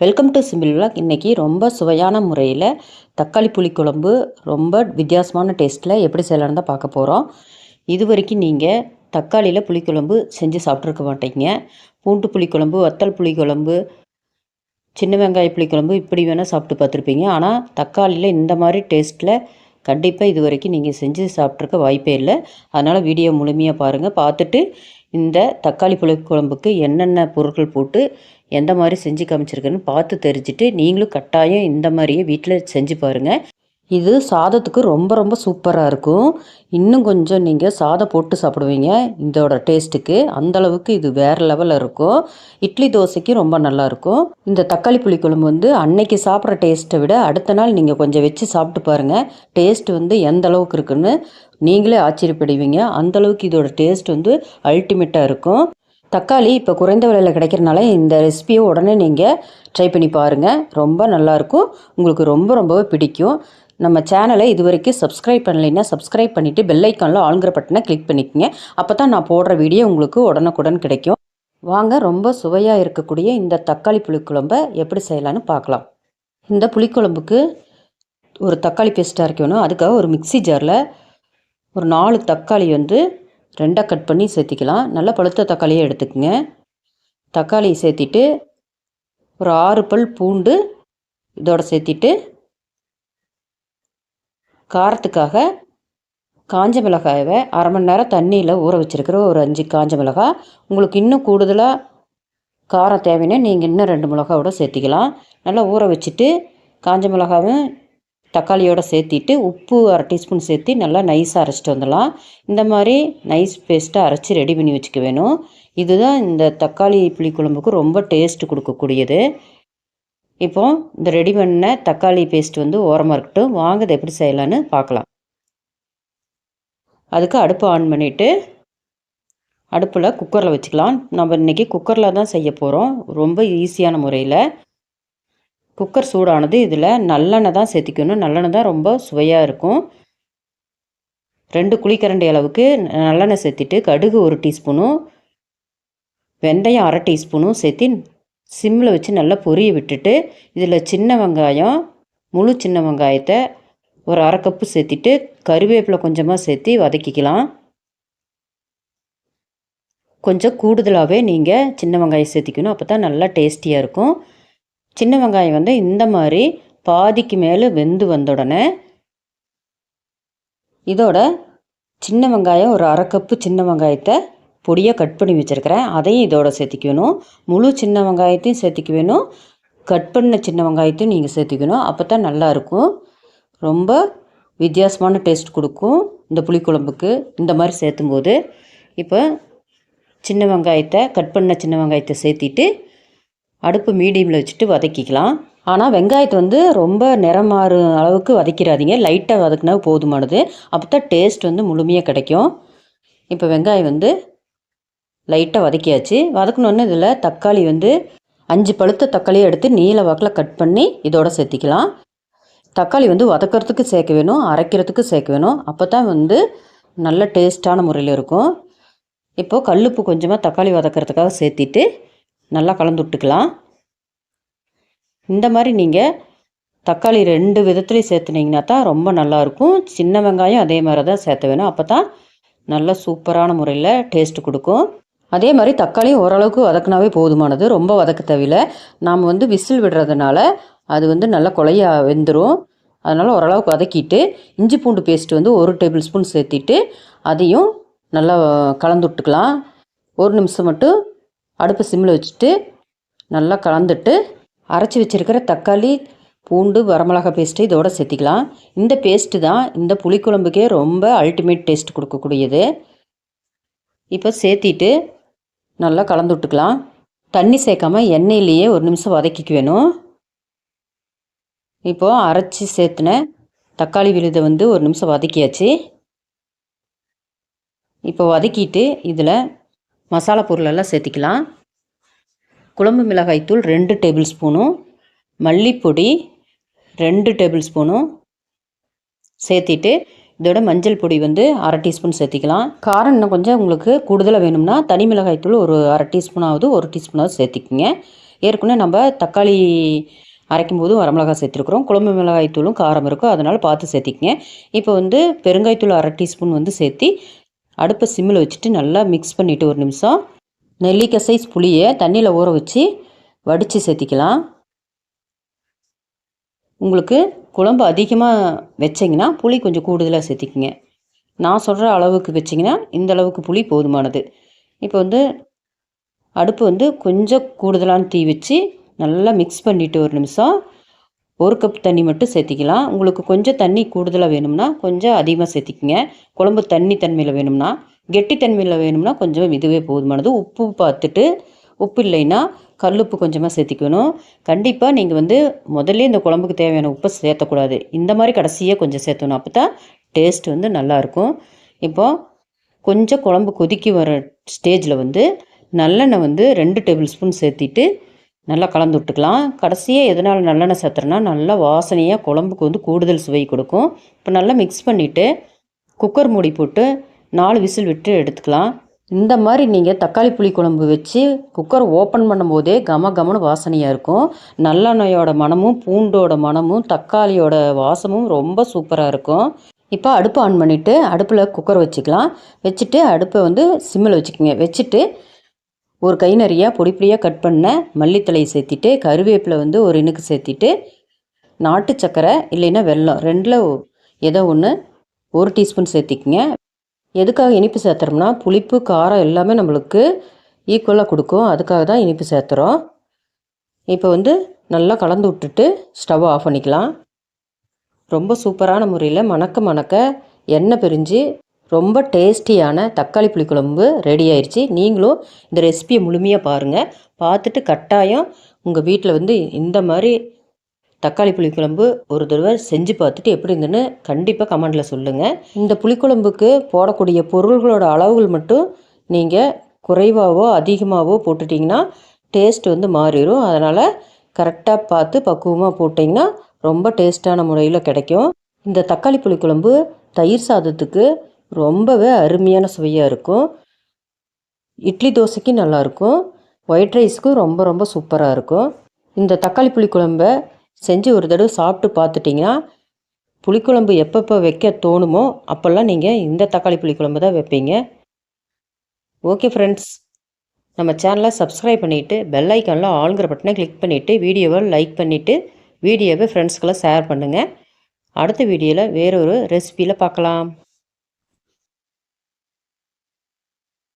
Welcome to simple vlog இன்றைக்கி ரொம்ப சுவையான முறையில் தக்காளி புளிக்குழம்பு ரொம்ப வித்தியாசமான டேஸ்ட்டில் எப்படி செய்யலான்னு தான் பார்க்க போகிறோம் இது வரைக்கும் நீங்கள் தக்காளியில் புளிக்குழம்பு செஞ்சு சாப்பிட்ருக்க மாட்டீங்க. பூண்டு புளிக்குழம்பு வத்தல் புளிக்குழம்பு சின்ன வெங்காய புளிக்குழம்பு இப்படி வேணால் சாப்பிட்டு பார்த்துருப்பீங்க. ஆனால் தக்காளியில் இந்த மாதிரி டேஸ்ட்டில் கண்டிப்பாக இது வரைக்கும் நீங்கள் செஞ்சு சாப்பிட்ருக்க வாய்ப்பே இல்லை. அதனால் வீடியோ முழுமையாக பாருங்கள் பார்த்துட்டு இந்த தக்காளி புளிக்குழம்புக்கு என்னென்ன பொருட்கள் போட்டு எந்த மாதிரி செஞ்சு காமிச்சிருக்கேன்னு பார்த்து தெரிஞ்சுட்டு நீங்களும் கட்டாயம் இந்த மாதிரியே வீட்டில் செஞ்சு பாருங்கள் இது சாதத்துக்கு ரொம்ப ரொம்ப சூப்பராக இருக்கும். இன்னும் கொஞ்சம் நீங்கள் சாதம் போட்டு சாப்பிடுவீங்க இதோட டேஸ்ட்டுக்கு. அந்தளவுக்கு இது வேறு லெவலில் இருக்கும். இட்லி தோசைக்கு ரொம்ப நல்லாயிருக்கும் இந்த தக்காளி புளி குழம்பு வந்து அன்னைக்கு சாப்பிட்ற டேஸ்ட்டை விட அடுத்த நாள் நீங்கள் கொஞ்சம் வச்சு சாப்பிட்டு பாருங்கள் டேஸ்ட் வந்து எந்த அளவுக்கு இருக்குன்னு நீங்களே ஆச்சரியப்படுவீங்க. அந்தளவுக்கு இதோட டேஸ்ட் வந்து அல்டிமேட்டாக இருக்கும். தக்காளி இப்போ குறைந்த விலையில் கிடைக்கிறனால இந்த ரெசிபியை உடனே நீங்கள் ட்ரை பண்ணி பாருங்கள் ரொம்ப நல்லாயிருக்கும் உங்களுக்கு ரொம்ப ரொம்பவே பிடிக்கும். நம்ம சேனலை இது வரைக்கும் சப்ஸ்கிரைப் பண்ணலைன்னா சப்ஸ்கிரைப் பண்ணிவிட்டு பெல்லைக்கானில் ஆளுங்கிற பட்டனை கிளிக் பண்ணிக்கோங்க. அப்போ தான் நான் போடுற வீடியோ உங்களுக்கு உடனுக்குடன் கிடைக்கும். வாங்க ரொம்ப சுவையாக இருக்கக்கூடிய இந்த தக்காளி புளிக்குழம்பை எப்படி செய்யலான்னு பார்க்கலாம். இந்த புளிக்குழம்புக்கு ஒரு தக்காளி பேஸ்ட்டாக இருக்கணும். அதுக்காக ஒரு மிக்சி ஜாரில் ஒரு நாலு தக்காளி வந்து ரெண்டாக கட் பண்ணி சேர்த்திக்கலாம். நல்லா பழுத்த தக்காளியை எடுத்துக்கோங்க. தக்காளி சேர்த்திட்டு ஒரு ஆறு பல் பூண்டு இதோட சேர்த்திட்டு காரத்துக்காக காஞ்ச மிளகாயை அரை மணி நேரம் தண்ணியில் ஊற வச்சுருக்கிற ஒரு அஞ்சு காஞ்ச மிளகாய். உங்களுக்கு இன்னும் கூடுதலாக காரம் தேவைன்னா நீங்கள் இன்னும் ரெண்டு மிளகாவோட சேர்த்திக்கலாம். நல்லா ஊற வச்சுட்டு காஞ்ச மிளகாவும் தக்காளியோடு சேர்த்திட்டு உப்பு அரை டீஸ்பூன் சேர்த்து நல்லா நைஸாக அரைச்சிட்டு வந்துடலாம். இந்த மாதிரி நைஸ் பேஸ்ட்டாக அரைச்சி ரெடி பண்ணி வச்சுக்க வேணும். இதுதான் இந்த தக்காளி புளிக்குழம்புக்கு ரொம்ப டேஸ்ட்டு கொடுக்கக்கூடியது. இப்போ இந்த ரெடி பண்ண தக்காளி பேஸ்ட் வந்து ஓரமாக இருக்கட்டும். வாங்க எப்படி செய்யலான்னு பார்க்கலாம். அதுக்கு அடுப்பு ஆன் பண்ணிவிட்டு அடுப்பில் குக்கரில் வச்சுக்கலாம். நம்ம இன்றைக்கி குக்கரில் தான் செய்ய போகிறோம் ரொம்ப ஈஸியான முறையில். குக்கர் சூடானது இதில் நல்லெண்ணெய் தான் சேர்த்திக்கணும். நல்லெண்ணெய் தான் ரொம்ப சுவையாக இருக்கும். ரெண்டு குழிக்கரண்டி அளவுக்கு நல்லெண்ணெய் சேர்த்திட்டு கடுகு ஒரு டீஸ்பூனும் வெந்தயம் அரை டீஸ்பூனும் சேர்த்தி சிம்மில் வச்சு நல்லா பொரிய விட்டுட்டு இதில் சின்ன வெங்காயம் முழு சின்ன வெங்காயத்தை ஒரு அரை கப்பு சேர்த்திட்டு கருவேப்பிலை கொஞ்சமாக சேர்த்தி வதக்கிக்கலாம். கொஞ்சம் கூடுதலாகவே நீங்கள் சின்ன வெங்காயம் சேர்த்திக்கணும். அப்போ தான் நல்லா டேஸ்டியாக இருக்கும். சின்ன வெங்காயம் வந்து இந்த மாதிரி பாதிக்கு மேலே வெந்து வந்த உடனே இதோட சின்ன வெங்காயம் ஒரு அரை கப்பு சின்ன வெங்காயத்தை பொடியாக கட் பண்ணி வச்சுருக்கிறேன். அதையும் இதோட சேர்த்திக்கணும். முழு சின்ன வெங்காயத்தையும் சேர்த்திக்க வேணும் கட் பண்ண சின்ன வெங்காயத்தையும் நீங்கள் சேர்த்திக்கணும். அப்போ தான் நல்லாயிருக்கும் ரொம்ப வித்தியாசமான டேஸ்ட் கொடுக்கும் இந்த புளிக்குழம்புக்கு. இந்த மாதிரி சேர்த்தும்போது. இப்போ சின்ன வெங்காயத்தை கட் பண்ண சின்ன வெங்காயத்தை சேர்த்திட்டு அடுப்பு மீடியமில் வச்சுட்டு வதக்கிக்கலாம். ஆனால் வெங்காயத்தை வந்து ரொம்ப நிறம் மாறும் அளவுக்கு வதக்கிடாதீங்க லைட்டாக வதக்குனா போதுமானது. அப்போ தான் டேஸ்ட் வந்து முழுமையாக கிடைக்கும். இப்போ வெங்காயம் வந்து லைட்டாக வதக்கியாச்சு. வதக்கணுன்னு இதில் தக்காளி வந்து அஞ்சு பழுத்த தக்காளியை எடுத்து நீல வாக்கில் கட் பண்ணி இதோட சேர்த்திக்கலாம். தக்காளி வந்து வதக்கிறதுக்கு சேர்க்க வேணும் அரைக்கிறதுக்கு சேர்க்க வேணும். அப்போ தான் வந்து நல்ல டேஸ்ட்டான முறையில் இருக்கும். இப்போது கல்லுப்பு கொஞ்சமாக தக்காளி வதக்கிறதுக்காக சேர்த்திட்டு நல்லா கலந்து விட்டுக்கலாம். இந்த மாதிரி நீங்கள் தக்காளி ரெண்டு விதத்துலேயும் சேர்த்துனீங்கன்னா தான் ரொம்ப நல்லாயிருக்கும் சின்ன வெங்காயம் அதே மாதிரி தான் சேர்த்த வேணும். அப்போ தான் நல்ல சூப்பரான முறையில் டேஸ்ட்டு கொடுக்கும். அதே மாதிரி தக்காளியும் ஓரளவுக்கு வதக்கினாவே போதுமானது. ரொம்ப வதக்க தேவையில்லை. நாம் வந்து விசில் விடுறதுனால அது வந்து நல்லா கொலைய வெந்துடும் அதனால் ஓரளவுக்கு வதக்கிட்டு இஞ்சி பூண்டு பேஸ்ட் வந்து ஒரு டேபிள் ஸ்பூன் சேர்த்திட்டு அதையும் நல்லா கலந்து விட்டுக்கலாம். ஒரு நிமிஷம் மட்டும் அடுப்பு சிம்மில் வச்சுட்டு நல்லா கலந்துட்டு அரைச்சி வச்சுருக்கிற தக்காளி பூண்டு வரமிளகா பேஸ்ட்டு இதோட சேர்த்திக்கலாம். இந்த பேஸ்ட்டு தான் இந்த புளிக்குழம்புக்கே ரொம்ப அல்டிமேட் டேஸ்ட் கொடுக்கக்கூடியது. இப்போ சேர்த்திட்டு நல்லா கலந்து விட்டுக்கலாம். தண்ணி சேர்க்காம எண்ணெயிலேயே ஒரு நிமிஷம் வதக்கிக்க வேணும். இப்போது அரைச்சி சேர்த்துன தக்காளி விழுதை வந்து ஒரு நிமிஷம் வதக்கியாச்சு. இப்போ வதக்கிட்டு இதில் மசாலா பொருளெல்லாம் சேர்த்திக்கலாம். குழம்பு மிளகாய்த்தூள் ரெண்டு டேபிள் ஸ்பூனும் மல்லிப்பொடி ரெண்டு டேபிள் ஸ்பூனும் சேர்த்திட்டு இதோட மஞ்சள் பொடி வந்து அரை டீஸ்பூன் சேர்த்திக்கலாம். காரம் இன்னும் கொஞ்சம் உங்களுக்கு கூடுதலாக வேணும்னா தனி மிளகாய்த்தூள் ஒரு அரை டீஸ்பூனாவது ஒரு டீஸ்பூனாவது சேர்த்திக்கிங்க. ஏற்கனவே நம்ம தக்காளி அரைக்கும் போது வரமிளகாய் சேர்த்துருக்குறோம். குழம்பு மிளகாய்த்தூளும் காரம் இருக்கும். அதனால் பார்த்து சேர்த்திக்கிங்க. இப்போ வந்து பெருங்காயத்தூள் அரை டீஸ்பூன் வந்து சேர்த்தி அடுப்பை சிம்மில் வச்சுட்டு நல்லா மிக்ஸ் பண்ணிவிட்டு ஒரு நிமிஷம் நெல்லிக்காய் சைஸ் புளியை தண்ணியில் ஊற வச்சு வடித்து சேர்த்திக்கலாம். உங்களுக்கு குழம்பு அதிகமாக வச்சிங்கன்னா புளி கொஞ்சம் கூடுதலாக சேர்த்திக்கிங்க. நான் சொல்கிற அளவுக்கு வச்சிங்கன்னா இந்த அளவுக்கு புளி போதுமானது. இப்போ வந்து அடுப்பு வந்து கொஞ்சம் கூடுதலான தீ வச்சு நல்லா மிக்ஸ் பண்ணிவிட்டு ஒரு நிமிஷம் ஒரு கப் தண்ணி மட்டும் சேர்த்திக்கலாம். உங்களுக்கு கொஞ்சம் தண்ணி கூடுதலாக வேணும்னா கொஞ்சம் அதிகமாக சேர்த்திக்கிங்க. குழம்பு தண்ணி தன்மையில் வேணும்னா கெட்டி தன்மையில் வேணும்னா கொஞ்சம் இதுவே போதுமானது. உப்பு பார்த்துட்டு உப்பு இல்லைன்னா கல்லுப்பு கொஞ்சமாக சேர்த்திக்கணும். கண்டிப்பாக நீங்கள் வந்து முதல்ல இந்த குழம்புக்கு தேவையான உப்பை சேர்த்தக்கூடாது. இந்த மாதிரி கடைசியாக கொஞ்சம் சேர்த்தணும். அப்போ தான் டேஸ்ட் வந்து நல்லாயிருக்கும். இப்போது கொஞ்சம் குழம்பு கொதிக்கி வர ஸ்டேஜில் வந்து நல்லெண்ணெய் வந்து ரெண்டு டேபிள் ஸ்பூன் சேர்த்திட்டு நல்லா கலந்து விட்டுக்கலாம். கடைசியாக எதனால் நல்லெண்ணெய் சேர்த்துறோன்னா நல்லா வாசனையாக குழம்புக்கு வந்து கூடுதல் சுவை கொடுக்கும். இப்போ நல்லா மிக்ஸ் பண்ணிவிட்டு குக்கர் மூடி போட்டு நாலு விசில் விட்டு எடுத்துக்கலாம். இந்த மாதிரி நீங்கள் தக்காளி புளி குழம்பு வச்சு குக்கர் ஓப்பன் பண்ணும்போதே கம கமனு வாசனையாக இருக்கும். நல்லெண்ணெயோட மனமும் பூண்டோட மனமும் தக்காளியோட வாசமும் ரொம்ப சூப்பராக இருக்கும். இப்போ அடுப்பு ஆன் பண்ணிவிட்டு அடுப்பில் குக்கர் வச்சுக்கலாம். வச்சுட்டு அடுப்பை வந்து சிம்மில் வச்சுக்கோங்க. வச்சுட்டு ஒரு கை நிறையா பொடி பொடியாக கட் பண்ண மல்லித்தலையை சேர்த்திட்டு கருவேப்பிலை வந்து ஒரு இனுக்கு சேர்த்திட்டு நாட்டு சக்கரை இல்லைன்னா வெல்லம் ரெண்டில் ஏதோ ஒன்று ஒரு டீஸ்பூன் சேர்த்திக்கங்க. எதுக்காக இனிப்பு சேர்த்துறோம்னா புளிப்பு காரம் எல்லாமே நம்மளுக்கு ஈக்குவலாக கொடுக்கும். அதுக்காக தான் இனிப்பு சேர்த்துறோம். இப்போ வந்து நல்லா கலந்து விட்டுட்டு ஸ்டவ் ஆஃப் பண்ணிக்கலாம். ரொம்ப சூப்பரான முறையில் மணக்க மணக்க எண்ணெய் பிரிஞ்சு ரொம்ப டேஸ்டியான தக்காளி புளிக்குழம்பு ரெடி ஆயிடுச்சு நீங்களும் இந்த ரெசிபியை முழுமையாக பாருங்கள் பார்த்துட்டு கட்டாயம் உங்கள் வீட்டில் வந்து இந்த மாதிரி தக்காளி புளிக்குழம்பு ஒரு தடவை செஞ்சு பார்த்துட்டு எப்படி இருந்துன்னு கண்டிப்பாக கமெண்டில் சொல்லுங்கள் இந்த புளிக்குழம்புக்கு போடக்கூடிய பொருள்களோட அளவுகள் மட்டும் நீங்கள் குறைவாகவோ அதிகமாகவோ போட்டுட்டிங்கன்னா டேஸ்ட் வந்து மாறிடும் அதனால் கரெக்டாக பார்த்து பக்குவமாக போட்டிங்கன்னா ரொம்ப டேஸ்ட்டான முறையில் கிடைக்கும். இந்த தக்காளி புளிக்குழம்பு தயிர் சாதத்துக்கு ரொம்பவே அருமையான சுவையாக இருக்கும். இட்லி தோசைக்கு நல்லாயிருக்கும் ஒயிட் ரைஸ்க்கும் ரொம்ப ரொம்ப சூப்பராக இருக்கும். இந்த தக்காளி புளிக்குழம்பை செஞ்சு ஒரு தடவை சாப்பிட்டு பார்த்துட்டிங்கன்னா புளிக்குழம்பு எப்பப்போ வைக்க தோணுமோ அப்போல்லாம் நீங்கள் இந்த தக்காளி புளிக்குழம்பு தான் வைப்பீங்க. ஓகே ஃப்ரெண்ட்ஸ் நம்ம சேனலை சப்ஸ்கிரைப் பண்ணிவிட்டு பெல் ஐக்கானில் ஆளுங்கிற பட்டனை கிளிக் பண்ணிவிட்டு வீடியோவை லைக் பண்ணிவிட்டு வீடியோவை ஃப்ரெண்ட்ஸ்க்கெல்லாம் ஷேர் பண்ணுங்கள் அடுத்த வீடியோவில் வேறொரு ரெசிபியில் பார்க்கலாம்.